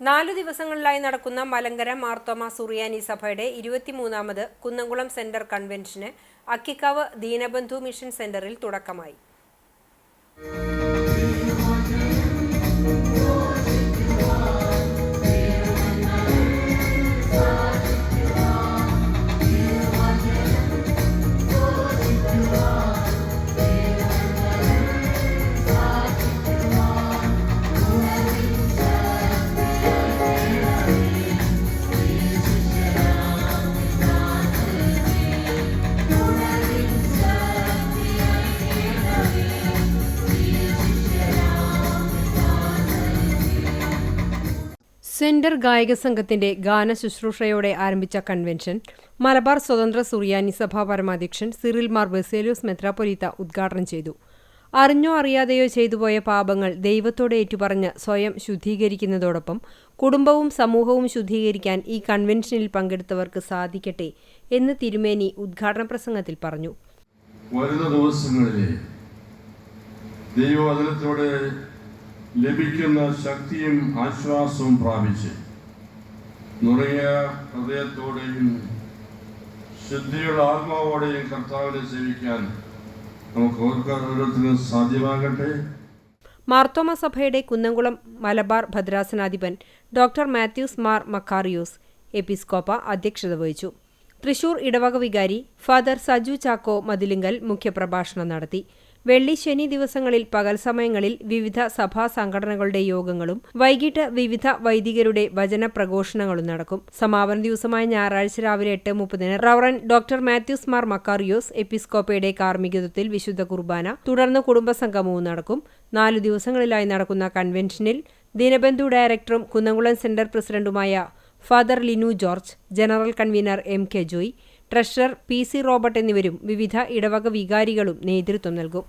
നാലു ദിവസങ്ങളിലായി നടക്കുന്ന മലങ്കര മാർത്തോമ സുറിയാനി സഭയുടെ ഇരുപത്തിമൂന്നാമത് കുന്നംകുളം സെന്റർ കൺവെൻഷന് അക്കിക്കാവ് ദീനബന്ധു മിഷൻ സെന്ററിൽ തുടക്കമായി. സെന്റർ ഗായക സംഘത്തിന്റെ ഗാന ശുശ്രൂഷയോടെ ആരംഭിച്ച കൺവെൻഷൻ മലബാർ സ്വതന്ത്ര സുറിയാനി സഭാ പരമാധ്യക്ഷൻ സിറിൽ മാർ ബസേലോസ് മെത്രാപ്പൊലീത്ത ഉദ്ഘാടനം ചെയ്തു. അറിഞ്ഞോ അറിയാതെയോ ചെയ്തുപോയ പാപങ്ങൾ ദൈവത്തോട് ഏറ്റുപറഞ്ഞ് സ്വയം ശുദ്ധീകരിക്കുന്നതോടൊപ്പം കുടുംബവും സമൂഹവും ശുദ്ധീകരിക്കാൻ ഈ കൺവെൻഷനിൽ പങ്കെടുത്തവർക്ക് സാധിക്കട്ടെ എന്ന് തിരുമേനി ഉദ്ഘാടന പ്രസംഗത്തിൽ പറഞ്ഞു. ദൈവവചനത്തോടെ ലഭിക്കുന്ന ശക്തിയും ആശ്വാസവും പ്രാപിച്ച് നുറങ്ങിയ ഹൃദയത്തോടെയും ശുദ്ധിയുടെ ആത്മാവോടെയും കർത്താവിനെ സേവിക്കാൻ നമുക്ക് ഓരോരുത്തരും സാധ്യമാകട്ടെ. മാർത്തോമ സഭയുടെ കുന്നംകുളം മലബാർ ഭദ്രാസനാധിപൻ ഡോക്ടർ മാത്യൂസ് മാർ മക്കാറിയോസ് എപ്പിസ്കോപ്പ അധ്യക്ഷത വഹിച്ചു. തൃശൂർ ഇടവക വികാരി ഫാദർ സജു ചാക്കോ മതിലിങ്കൽ മുഖ്യപ്രഭാഷണം നടത്തി. വെള്ളി ശനി ദിവസങ്ങളിൽ പകൽ സമയങ്ങളിൽ വിവിധ സഭാ സംഘടനകളുടെ യോഗങ്ങളും വൈകിട്ട് വിവിധ വൈദികരുടെ വചന പ്രഘോഷണങ്ങളും നടക്കും. സമാപന ദിവസമായ ഞായറാഴ്ച രാവിലെ എട്ട് മുപ്പതിന് reverend doctor Mathews Mar Makarios എപ്പിസ്കോപ്പയുടെ കാർമ്മികത്വത്തിൽ വിശുദ്ധ കുർബാന തുടർന്ന് കുടുംബസംഗമവും നടക്കും. നാലു ദിവസങ്ങളിലായി നടക്കുന്ന കൺവെൻഷനിൽ ദിനബന്ധു ഡയറക്ടറും കുന്നംകുളം സെന്റർ പ്രസിഡന്റുമായ father Linu George general convener M K Joy treasurer P C Robert എന്നിവരും വിവിധ ഇടവക വികാരികളും നേതൃത്വം നൽകും.